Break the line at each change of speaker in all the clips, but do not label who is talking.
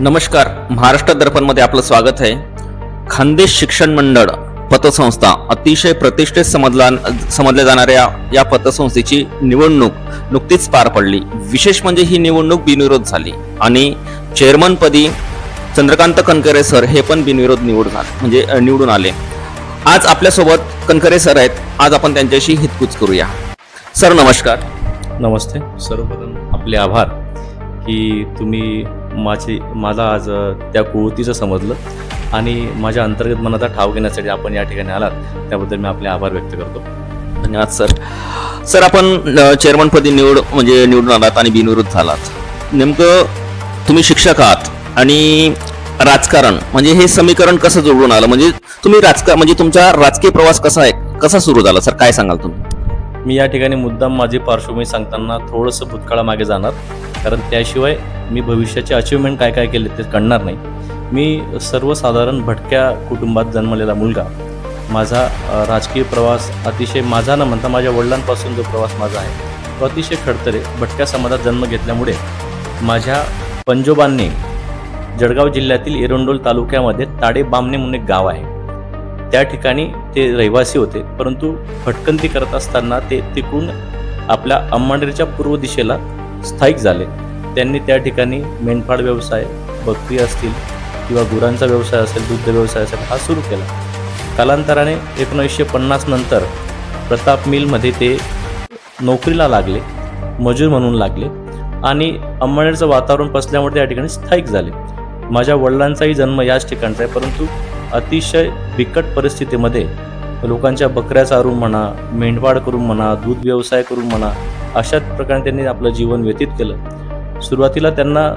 नमस्कार. महाराष्ट्र दर्पणमध्ये आपलं स्वागत आहे. खानदेश शिक्षण मंडळ पतसंस्था अतिशय प्रतिष्ठित समजला समजल्या जाणाऱ्या या पतसंस्थेची निवडणूक नुकतीच पार पडली. विशेष म्हणजे ही निवडणूक बिनविरोध झाली आणि चेअरमनपदी चंद्रकांत कनकरे सर हे पण बिनविरोध निवड झाले म्हणजे निवडून आले. आज आपल्यासोबत कनकरे सर आहेत. आज आपण त्यांच्याशी हितकूच करूया. सर नमस्कार.
नमस्ते. सर्वप्रथम आपले आभार की तुम्ही माझी मला आज त्या कुवतीचं समजलं आणि माझ्या अंतर्गत मनाचा ठाव घेण्यासाठी आपण या ठिकाणी आलात त्याबद्दल मी आपले आभार व्यक्त करतो.
धन्यवाद सर. सर आपण चेअरमनपदी निवड म्हणजे निवडून आलात आणि बिनविरोध झालात. नेमकं तुम्ही शिक्षक आहात आणि राजकारण म्हणजे हे समीकरण कसं जोडून आलं? म्हणजे तुम्ही राजकार म्हणजे तुमचा राजकीय प्रवास कसा आहे? कसा सुरू झाला? सर काय सांगाल तुम्ही?
मी या ठिकाणी मुद्दाम माझी पार्श्वभूमी सांगताना थोडंसं भूतकाळामागे जाणार कारण त्याशिवाय मी भविष्याचे अचिव्हमेंट काय काय केले ते कळणार नाही. मी सर्वसाधारण भटक्या कुटुंबात जन्मलेला मुलगा माझा राजकीय प्रवास अतिशय माझा न म्हणता माझ्या वडिलांपासून जो प्रवास माझा आहे तो अतिशय खडतरे भटक्या समाजात जन्म घेतल्यामुळे माझ्या पंजोबांनी जळगाव जिल्ह्यातील एरंडोल तालुक्यामध्ये ताडे बामणे म्हणून एक गाव आहे. त्या ठिकाणी ते रहिवासी होते. परंतु भटकंती करत असताना ते तिकडून आपल्या अंबाडेरच्या पूर्व दिशेला स्थायिक झाले. त्यांनी त्या ठिकाणी मेंढपाळ व्यवसाय बकरी असतील किंवा गुरांचा व्यवसाय असेल दुग्ध व्यवसाय असेल हा सुरू केला. कालांतराने एकोणीसशे पन्नास नंतर प्रताप मिलमध्ये ते नोकरीला लागले मजूर म्हणून लागले आणि अंबाडेरचं वातावरण पसल्यामुळे त्या ठिकाणी स्थायिक झाले. माझ्या वडिलांचाही जन्म याच ठिकाणचा आहे परंतु अतिशय बिकट परिस्थितीमध्ये लोकांच्या बकऱ्या चारून म्हणा मेंढपाळ करून म्हणा दूध व्यवसाय करून म्हणा अशाच प्रकारे त्यांनी आपलं जीवन व्यतीत केलं. सुरुवातीला त्यांना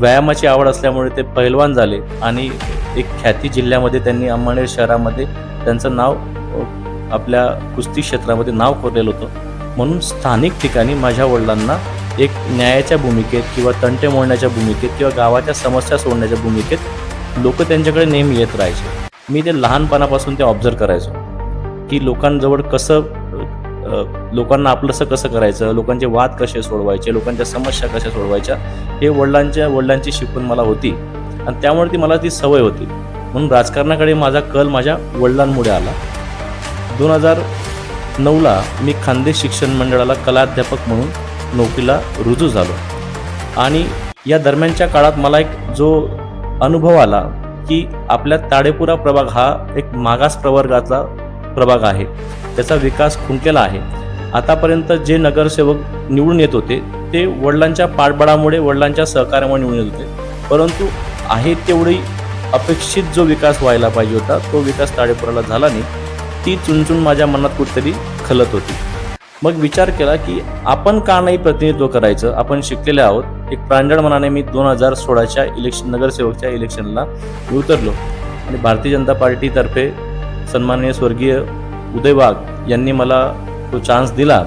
व्यायामाची आवड असल्यामुळे ते पैलवान झाले आणि एक ख्याती जिल्ह्यामध्ये त्यांनी अंमळनेर शहरामध्ये त्यांचं नाव आपल्या कुस्ती क्षेत्रामध्ये नाव कोरलेलं होतं. म्हणून स्थानिक ठिकाणी माझ्या वडिलांना एक न्यायाच्या भूमिकेत किंवा तंटे मोडण्याच्या भूमिकेत किंवा गावाच्या समस्या सोडण्याच्या भूमिकेत लोक त्यांच्याकडे नेहमी येत राहायचे. मी ते लहानपणापासून ते ऑब्झर्व करायचो. की लोकांजवळ कसं लोकांना आपलंसं कसं करायचं लोकांचे वाद कसे सोडवायचे लोकांच्या समस्या कशा सोडवायच्या हे वडिलांच्या वडिलांची शिकवण मला होती. आणि त्यामुळे ती मला ती सवय होती. म्हणून राजकारणाकडे माझा कल माझ्या वडिलांमुळे आला. दोन हजार नऊला मी खानदेश शिक्षण मंडळाला कलाध्यापक म्हणून नोकरीला रुजू झालो. आणि या दरम्यानच्या काळात मला एक जो अनुभव आला की आपल्या ताडेपुरा प्रभाग हा एक मागास प्रवर्गाचा प्रभाग आहे. त्याचा विकास खुंटलेला आहे. आतापर्यंत जे नगरसेवक निवडून येत होते ते वडिलांच्या पाठबळामुळे वडिलांच्या सहकार्यामुळे निवडून येत होते. परंतु आहे तेवढी अपेक्षित जो विकास व्हायला पाहिजे होता तो विकास ताडेपुराला झाला नाही. ती चुनचुन माझ्या मनात कुठेतरी खलत होती. मग विचार केला की आपण का नाही प्रतिनिधित्व करायचं? आपण शिकलेले आहोत. एक प्रांजळ मनाने मी दोन हजार सोळाच्या इलेक्शन नगरसेवकच्या इलेक्शनला मी उतरलो. आणि भारतीय जनता पार्टीतर्फे सन्माननीय स्वर्गीय उदय वाघ यांनी मला तो चान्स दिला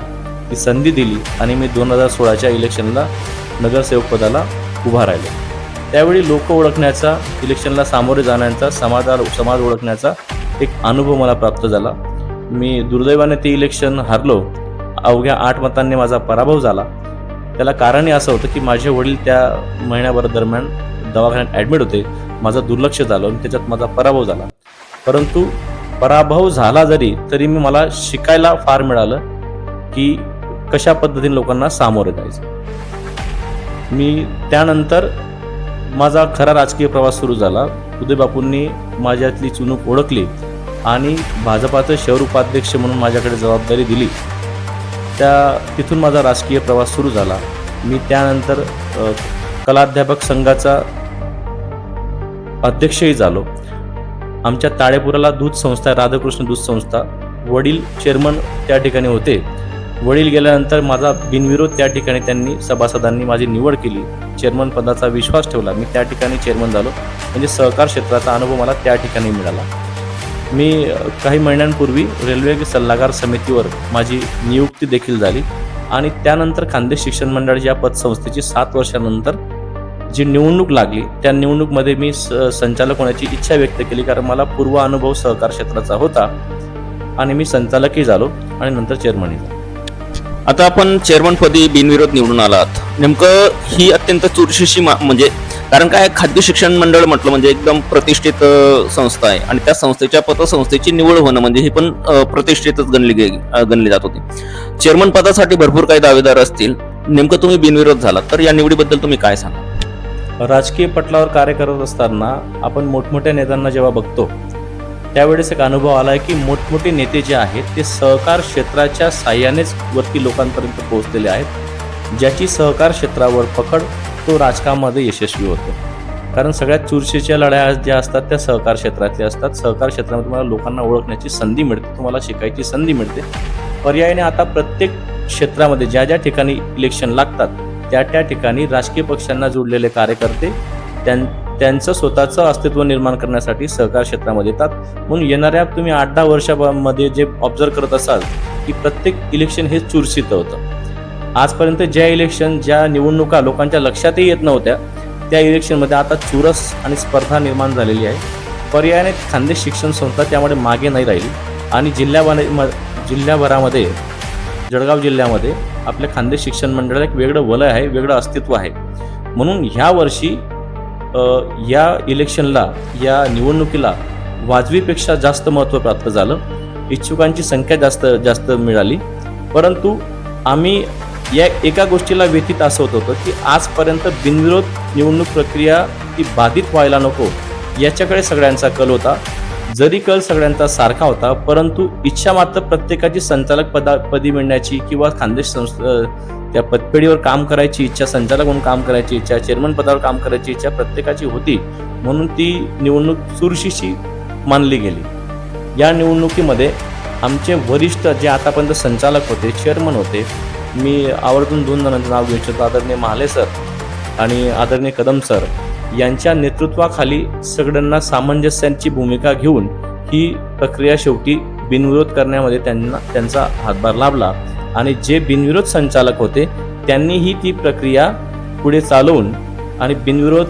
ती संधी दिली आणि मी दोन हजार सोळाच्या इलेक्शनला नगरसेवक पदाला उभा राहिलो. त्यावेळी लोक ओळखण्याचा इलेक्शनला सामोरे जाण्याचा समाजा समाज ओळखण्याचा एक अनुभव मला प्राप्त झाला. मी दुर्दैवाने ते इलेक्शन हारलो. अवघ्या आठ मतांनी माझा पराभव झाला. त्याला कारणही असं होतं की माझे वडील त्या महिन्याभर दरम्यान दवाखान्यात ॲडमिट होते. माझं दुर्लक्ष झालं आणि त्याच्यात माझा पराभव झाला. परंतु पराभव झाला जरी तरी मी मला शिकायला फार मिळालं की कशा पद्धतीने लोकांना सामोरे जायचं. मी त्यानंतर माझा खरा राजकीय प्रवास सुरू झाला. उदयबापूंनी माझ्यातली चुनूक ओळखली आणि भाजपाचं शहर उपाध्यक्ष म्हणून माझ्याकडे जबाबदारी दिली. त्या तिथून माझा राजकीय प्रवास सुरू झाला. मी त्यानंतर कलाध्यापक संघाचा अध्यक्षही झालो. आमच्या ताळेपुराला दूध संस्था राधाकृष्ण दूध संस्था वडील चेअरमन त्या ठिकाणी होते. वडील गेल्यानंतर माझा बिनविरोध त्या ठिकाणी त्यांनी सभासदांनी माझी निवड केली. चेअरमन पदाचा विश्वास ठेवला. मी त्या ठिकाणी चेअरमन झालो. म्हणजे सहकार क्षेत्राचा अनुभव मला त्या ठिकाणी मिळाला. मी काही महिन्यांपूर्वी रेल्वे सल्लागार समितीवर माझी नियुक्ती देखील झाली आणि त्यानंतर खानदेश शिक्षण मंडळ या पतसंस्थेची सात वर्षानंतर जी निवडणूक लागली त्या निवडणूकमध्ये मी स संचालक होण्याची इच्छा व्यक्त केली कारण मला पूर्व अनुभव सहकार क्षेत्राचा होता आणि मी संचालकही झालो आणि नंतर चेअरमनही झालो.
आता आपण चेअरमनपदी बिनविरोध निवडून आलात. नेमकं ही अत्यंत चुरशीशी मा- म्हणजे कारण काय खाद्य शिक्षण मंडळ म्हटलं म्हणजे एकदम प्रतिष्ठित संस्था आहे. आणि त्या संस्थेच्या पतसंस्थेची निवड होणं म्हणजे ही पण प्रतिष्ठितच गणली गणली जात होती. चेअरमन पदासाठी भरपूर काही दावेदार असतील. नेमकं तुम्ही बिनविरोध झाला तर या निवडीबद्दल तुम्ही काय सांगा?
राजकीय पटलावर कार्य करत असताना आपण मोठमोठ्या नेत्यांना जेव्हा बघतो त्यावेळेस एक अनुभव आला आहे की मोठमोठे नेते जे आहेत ते सहकार क्षेत्राच्या साह्यानेच वरती लोकांपर्यंत पोहोचलेले आहेत. ज्याची सहकार क्षेत्रावर पकड तो राजकारणामध्ये यशस्वी होतो. कारण सगळ्यात चुरशीच्या लढ्या ज्या असतात त्या सहकार क्षेत्रातल्या असतात. सहकार क्षेत्रामध्ये तुम्हाला लोकांना ओळखण्याची संधी मिळते तुम्हाला शिकायची संधी मिळते. पर्यायाने आता प्रत्येक क्षेत्रामध्ये ज्या ज्या ठिकाणी इलेक्शन लागतात त्या त्या ठिकाणी राजकीय पक्षांना जोडलेले कार्यकर्ते त्यां त्यांचं स्वतःचं अस्तित्व निर्माण करण्यासाठी सहकार क्षेत्रामध्ये येतात. म्हणून येणाऱ्या तुम्ही आठ दहा वर्षामध्ये जे ऑब्झर्व करत असाल की प्रत्येक इलेक्शन हे चुरशीचं होतं. आजपर्यंत ज्या इलेक्शन ज्या निवडणुका लोकांच्या लक्षातही येत नव्हत्या त्या इलेक्शनमध्ये आता चुरस आणि स्पर्धा निर्माण झालेली आहे. पर्यायाने खानदेश शिक्षण संस्था त्यामध्ये मागे नाही राहिली आणि जिल्ह्याभर म जिल्ह्याभरामध्ये जळगाव जिल्ह्यामध्ये आपल्या खानदेश शिक्षण मंडळाला एक वेगळं वलय आहे वेगळं अस्तित्व आहे. म्हणून ह्या वर्षी या इलेक्शनला या निवडणुकीला वाजवीपेक्षा जास्त महत्त्व प्राप्त झालं. इच्छुकांची संख्या जास्त जास्त मिळाली. परंतु आम्ही या एका गोष्टीला व्यतीत असं होत होतं की आजपर्यंत बिनविरोध निवडणूक प्रक्रिया ती बाधित व्हायला नको याच्याकडे सगळ्यांचा कल होता. जरी कल सगळ्यांचा सारखा होता परंतु इच्छा मात्र प्रत्येकाची संचालक पदा पदी मिळण्याची किंवा खानदेश संस्था त्या पदपेढीवर काम करायची इच्छा संचालक म्हणून काम करायची इच्छा चेअरमन पदावर काम करायची इच्छा प्रत्येकाची होती म्हणून ती निवडणूक चुरशीशी मानली गेली. या निवडणुकीमध्ये आमचे वरिष्ठ जे आतापर्यंत संचालक होते चेअरमन होते मी आवर्जून दोन जणांचं नाव घेऊ इच्छितो. आदरणीय महाले सर आणि आदरणीय कदम सर. यांच्या नेतृत्वाखाली सगळ्यांना सामंजस्याची भूमिका घेऊन ही प्रक्रिया शेवटी बिनविरोध करण्यामध्ये त्यांना त्यांचा हातभार लाभला. आणि जे बिनविरोध संचालक होते त्यांनीही ती प्रक्रिया पुढे चालवून आणि बिनविरोध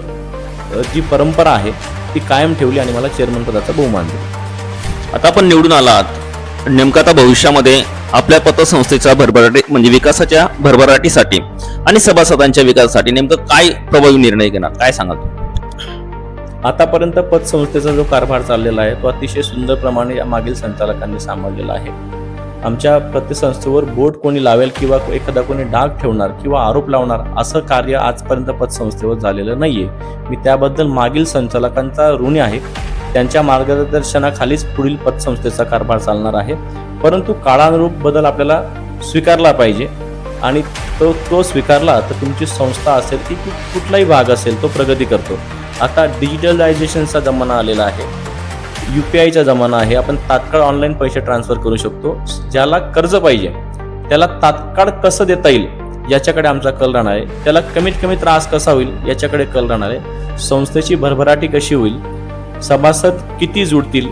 जी परंपरा आहे ती कायम ठेवली आणि मला चेअरमन पदाचा बहुमान दिला.
आता आपण निवडून आलात. नेमकं आता भविष्यामध्ये आपल्या पतसंस्थेच्या भरभराटी म्हणजे विकासाच्या भरभराटीसाठी आणि सभासदांच्या विकासासाठी नेमकं काय प्रभावी निर्णय घेणार? काय सांगाल
आतापर्यंत पतसंस्थेचा जो कारभार चाललेला आहे तो अतिशय सुंदर प्रमाणे या मागील संचालकांनी सांभाळलेला आहे. आमच्या प्रतिसंस्थेवर बोट कोणी लावेल किंवा एखादा कोणी डाग ठेवणार किंवा आरोप लावणार असं कार्य आजपर्यंत पतसंस्थेवर झालेलं नाहीये. मी त्याबद्दल मागील संचालकांचा ऋणी आहे. त्यांच्या मार्गदर्शनाखालीच पुढील पतसंस्थेचा कारभार चालणार आहे. परंतु काळानुरूप बदल आपल्याला स्वीकारला पाहिजे आणि तो तो स्वीकारला तर तुमची संस्था असेल ती कुठलाही भाग असेल तो प्रगती करतो. आता डिजिटलायझेशनचा जमाना आलेला आहे. यू पी आयचा जमाना आहे. आपण तात्काळ ऑनलाईन पैसे ट्रान्सफर करू शकतो. ज्याला कर्ज पाहिजे त्याला तात्काळ कसं देता येईल याच्याकडे आमचा कल राहणार आहे. त्याला कमीत कमी त्रास कसा होईल याच्याकडे कल राहणार आहे. संस्थेची भरभराटी कशी होईल सभासद किती जुडतील?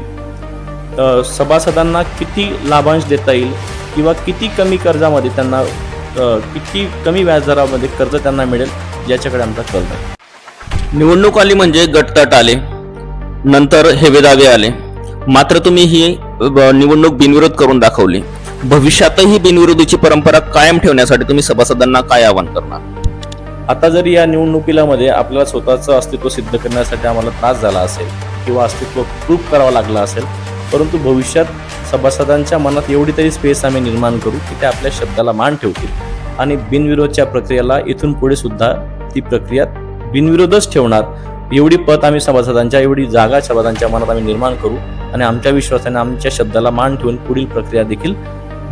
अ, सभासदांना किती लाभांश देता येईल? किंवा किती कमी कर्जामध्ये त्यांना किती कमी व्याजदरामध्ये कर्ज त्यांना मिळेल? याच्याकडे आमचा कल आहे
निवडणूक आली म्हणजे गटतट आले. नंतर हेवे दावे आले. मात्र तुम्ही ही निवडणूक बिनविरोध करून दाखवली. भविष्यातही बिनविरोधीची परंपरा कायम ठेवण्यासाठी तुम्ही सभासदांना काय आवाहन करणार?
आता जरी या निवडणुकीला मध्ये आपल्याला स्वतःचं अस्तित्व सिद्ध करण्यासाठी आम्हाला त्रास झाला असेल किंवा अस्तित्व प्रूफ करावं लागलं असेल परंतु भविष्यात सभासदांच्या मनात एवढी तरी स्पेस आम्ही निर्माण करू की ते आपल्या शब्दाला मान ठेवतील. आणि बिनविरोधच्या प्रक्रियेला इथून पुढे सुद्धा ती प्रक्रिया बिनविरोधच ठेवणार एवढी पत आम्ही सभासदांच्या एवढी जागा सभासदांच्या मनात आम्ही निर्माण करू आणि आमच्या विश्वासाने आमच्या शब्दाला मान ठेवून पुढील प्रक्रिया देखील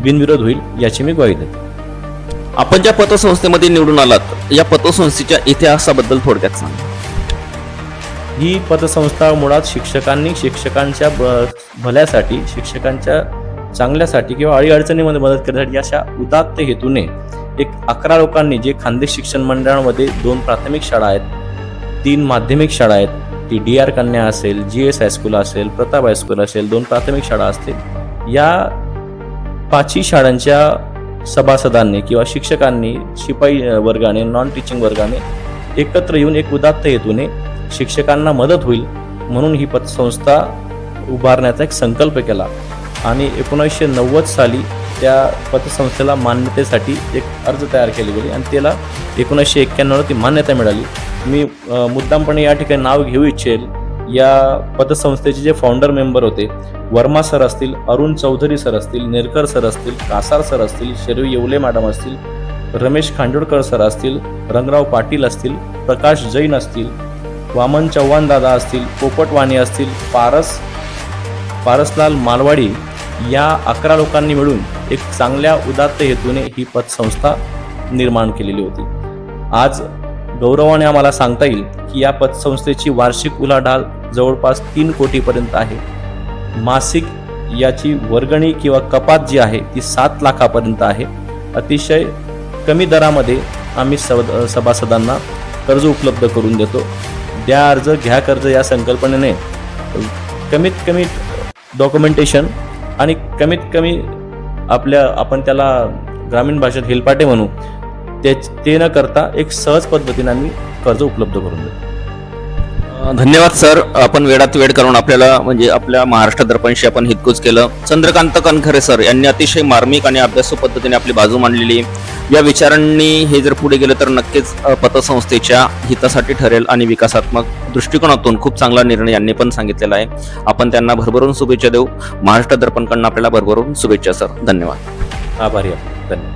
बिनविरोध होईल याची मी ग्वाही देतो.
आपण ज्या पतसंस्थेमध्ये निवडून आलात या पतसंस्थेच्या इतिहासाबद्दल थोडक्यात सांगा.
ही पतसंस्था मुळात शिक्षकांनी शिक्षकांच्या ब- भल्यासाठी शिक्षकांच्या चांगल्यासाठी किंवा अडीअडचणीमध्ये मदत करण्यासाठी अशा उदात्त हेतूने एक अकरा लोकांनी जे खानदेश शिक्षण मंडळामध्ये दोन प्राथमिक शाळा आहेत तीन माध्यमिक शाळा आहेत ती डी आर कन्या असेल जी एस हायस्कूल असेल प्रताप हायस्कूल असेल दोन प्राथमिक शाळा असतील. या पाचही शाळांच्या सभासदांनी किंवा शिक्षकांनी शिपाई वर्गाने नॉन टीचिंग वर्गाने एकत्र येऊन एक उदात्त हेतूने शिक्षकांना मदत होईल म्हणून ही पतसंस्था उभारण्याचा एक संकल्प केला. आणि एकोणीसशे नव्वद साली त्या पतसंस्थेला मान्यतेसाठी एक अर्ज तयार केली गेले आणि त्याला एकोणीसशे एक्क्याण्णवला ती मान्यता मिळाली. मी मुद्दामपणे या ठिकाणी नाव घेऊ इच्छेल. या पतसंस्थेचे जे फाउंडर मेंबर होते वर्मा सर असतील अरुण चौधरी सर असतील नेरकर सर असतील कासार सर असतील शेरवी येवले मॅडम असतील रमेश खांडोळकर सर असतील रंगराव पाटील असतील प्रकाश जैन असतील वामन चव्हाण दादा असतील पोपटवाणी असतील पारस पारसलाल मालवाडी या अकरा लोकांनी मिळून एक चांगल्या उदात्त हेतूने ही पतसंस्था निर्माण केलेली होती. आज गौरवाने आम्हाला सांगता येईल की या पतसंस्थेची वार्षिक उलाढाल जवळपास तीन कोटीपर्यंत आहे. मासिक याची वर्गणी किंवा कपात जी आहे ती सात लाखापर्यंत आहे. अतिशय कमी दरामध्ये आम्ही सद सभासदांना कर्ज उपलब्ध करून देतो. द्या अर्ज घ्या कर्ज या संकल्पनेने कमीत कमी डॉक्युमेंटेशन आणि कमीत कमी आपल्या आपण त्याला ग्रामीण भाषेत हेलपाटे म्हणू ते ते न करता एक सहज पद्धतीने आम्ही कर्ज उपलब्ध करून देतो
धन्यवाद सर. आपण वेळात वेळ करून आपल्याला म्हणजे आपल्या महाराष्ट्र दर्पणशी आपण हितकूच केलं. चंद्रकांत कनखरे सर यांनी अतिशय मार्मिक आणि अभ्यासू पद्धतीने आपली बाजू मांडलेली. आहे. या विचारांनी हे जर पुढे गेलं तर नक्कीच पतसंस्थेच्या हितासाठी ठरेल आणि विकासात्मक दृष्टिकोनातून खूप चांगला निर्णय यांनी पण सांगितलेला आहे. आपण त्यांना भरभरून शुभेच्छा देऊ. महाराष्ट्र दर्पणकडनं आपल्याला भरभरून शुभेच्छा सर. धन्यवाद.
आभारी धन्यवाद.